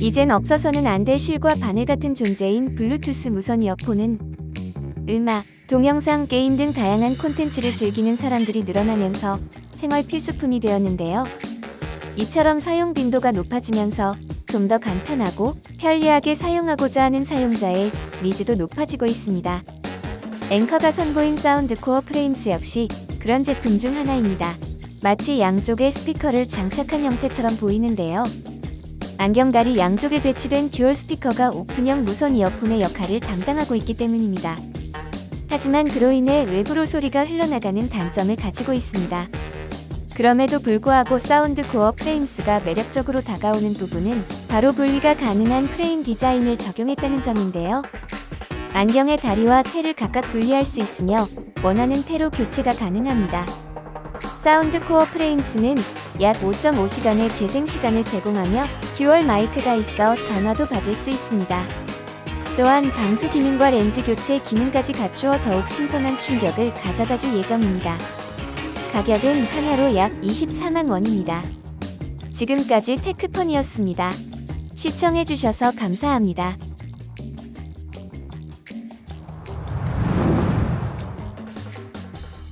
이젠 없어서는 안 될 실과 바늘 같은 존재인 블루투스 무선 이어폰은 음악, 동영상, 게임 등 다양한 콘텐츠를 즐기는 사람들이 늘어나면서 생활 필수품이 되었는데요. 이처럼 사용 빈도가 높아지면서 좀 더 간편하고 편리하게 사용하고자 하는 사용자의 니즈도 높아지고 있습니다. 앵커가 선보인 사운드 코어 프레임스 역시 그런 제품 중 하나입니다. 마치 양쪽에 스피커를 장착한 형태처럼 보이는데요. 안경다리 양쪽에 배치된 듀얼 스피커가 오픈형 무선 이어폰의 역할을 담당하고 있기 때문입니다. 하지만 그로 인해 외부로 소리가 흘러나가는 단점을 가지고 있습니다. 그럼에도 불구하고 사운드 코어 프레임스가 매력적으로 다가오는 부분은 바로 분리가 가능한 프레임 디자인을 적용했다는 점인데요. 안경의 다리와 테를 각각 분리할 수 있으며 원하는 테로 교체가 가능합니다. 사운드 코어 프레임스는 약 5.5시간의 재생 시간을 제공하며 듀얼 마이크가 있어 전화도 받을 수 있습니다. 또한 방수 기능과 렌즈 교체 기능까지 갖추어 더욱 신선한 충격을 가져다 줄 예정입니다. 가격은 하나로 약 24만 원입니다. 지금까지 테크펀이었습니다. 시청해주셔서 감사합니다.